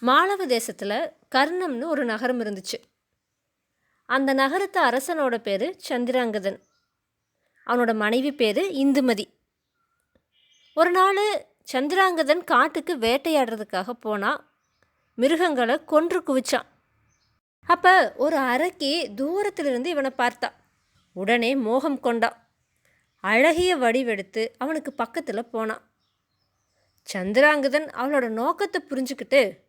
மாளவ தேசத்தில் கர்ணம்னு ஒரு நகரம் இருந்துச்சு. அந்த நகரத்து அரசனோட பேர் சந்திராங்கதன். அவனோட மனைவி பேர் இந்துமதி. ஒரு நாள் சந்திராங்கதன் காட்டுக்கு வேட்டையாடுறதுக்காக போனால் மிருகங்களை கொன்று குவிச்சான். அப்போ ஒரு அரக்கி தூரத்திலிருந்து இவனை பார்த்தா. உடனே மோகம் கொண்டான் அழகிய வடிவெடுத்து அவனுக்கு பக்கத்தில் போனான் சந்திராங்கதன் அவளோட நோக்கத்தை புரிஞ்சுக்கிட்டு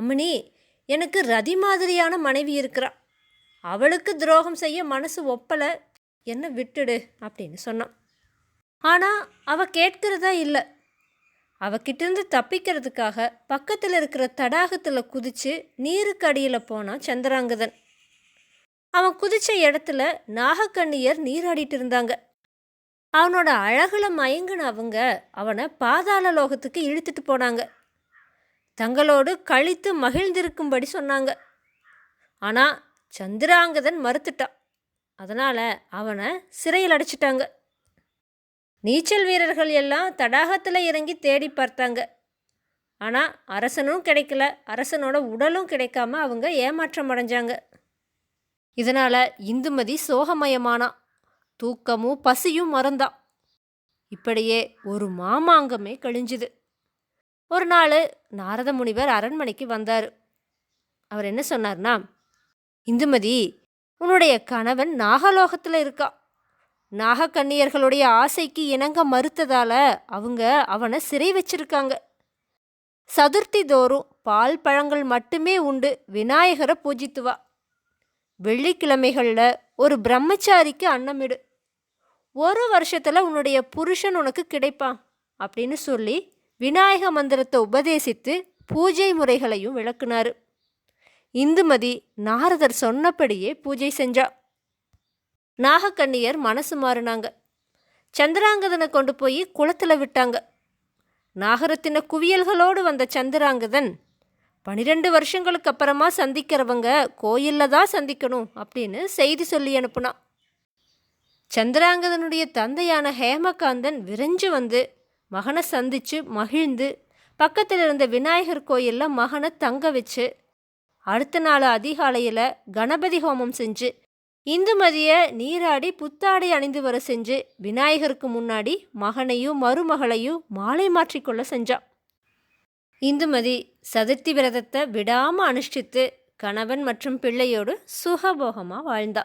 அம்மணி எனக்கு ரதி மாதிரியான மனைவி இருக்கிறா. அவளுக்கு துரோகம் செய்ய மனசு ஒப்பலை என்ன விட்டுடு அப்படின்னு சொன்னான். ஆனால் அவள் கேட்கிறதா இல்லை. அவகிட்டேருந்து தப்பிக்கிறதுக்காக பக்கத்தில் இருக்கிற தடாகத்தில் குதித்து நீருக்கு அடியில் போனான் சந்திராங்கதன். அவன் குதித்த இடத்துல நாகக்கண்ணியர் நீராடிட்டு இருந்தாங்க. அவனோட அழகில் மயங்கின அவங்க அவனை பாதாள லோகத்துக்கு இழுத்துட்டு போனாங்க. தங்களோடு கழித்து மகிழ்ந்திருக்கும்படி சொன்னாங்க. ஆனால் சந்திராங்கதன் மறுத்துட்டான் அதனால் அவனை சிறையில் அடைச்சிட்டாங்க. நீச்சல் வீரர்கள் எல்லாம் தடாகத்தில் இறங்கி தேடி பார்த்தாங்க. ஆனால் அரசனும் கிடைக்கல. அரசனோட உடலும் கிடைக்காம அவங்க ஏமாற்றம் அடைஞ்சாங்க. இதனால் இந்துமதி சோகமயமானா. தூக்கமும் பசியும் மறந்தான் இப்படியே ஒரு மாமாங்கமே கழிஞ்சுது. ஒரு நாள் நாரத முனிவர் அரண்மனைக்கு வந்தார். அவர் என்ன சொன்னார்னா இந்துமதி உன்னுடைய கணவன் நாகலோகத்தில் இருக்கா. நாகக்கண்ணியர்களுடைய ஆசைக்கு இணங்க மறுத்ததால அவங்க அவனை சிறை வச்சிருக்காங்க. சதுர்த்தி தோறும் பால் பழங்கள் மட்டுமே உண்டு விநாயகரை பூஜித்துவா வெள்ளிக்கிழமைகளில் ஒரு பிரம்மச்சாரிக்கு அன்னமிடு. ஒரு வருஷத்தில் உன்னுடைய புருஷன் உனக்கு கிடைப்பான் அப்படின்னு சொல்லி விநாயக மந்திரத்தை உபதேசித்து பூஜை முறைகளையும் விளக்குனார். இந்துமதி நாரதர் சொன்னபடியே பூஜை செஞ்சா. நாகக்கண்ணியர் மனசு மாறினாங்க. சந்திராங்கதனை கொண்டு போய் குளத்தில் விட்டாங்க. நாகரத்தின குவியல்களோடு வந்த சந்திராங்கதன் பனிரெண்டு வருஷங்களுக்கு அப்புறமா சந்திக்கிறவங்க கோயிலில் தான் சந்திக்கணும் அப்படின்னு செய்தி சொல்லி அனுப்புனான் சந்திராங்கதனுடைய தந்தையான ஹேமகாந்தன் விரைஞ்சு வந்து மகனை சந்தித்து மகிழ்ந்து பக்கத்தில் இருந்த விநாயகர் கோயிலில் மகனை தங்க வச்சு அடுத்த நாள் அதிகாலையில் கணபதி ஹோமம் செஞ்சு இந்துமதியை நீராடி புத்தாடை அணிந்து வர செஞ்சு விநாயகருக்கு முன்னாடி மகனையும் மருமகளையும் மாலை மாற்றிக்கொள்ள செஞ்சான். இந்துமதி சதுர்த்தி விரதத்தை விடாமல் அனுஷ்டித்து கணவன் மற்றும் பிள்ளையோடு சுகபோகமாக வாழ்ந்தா.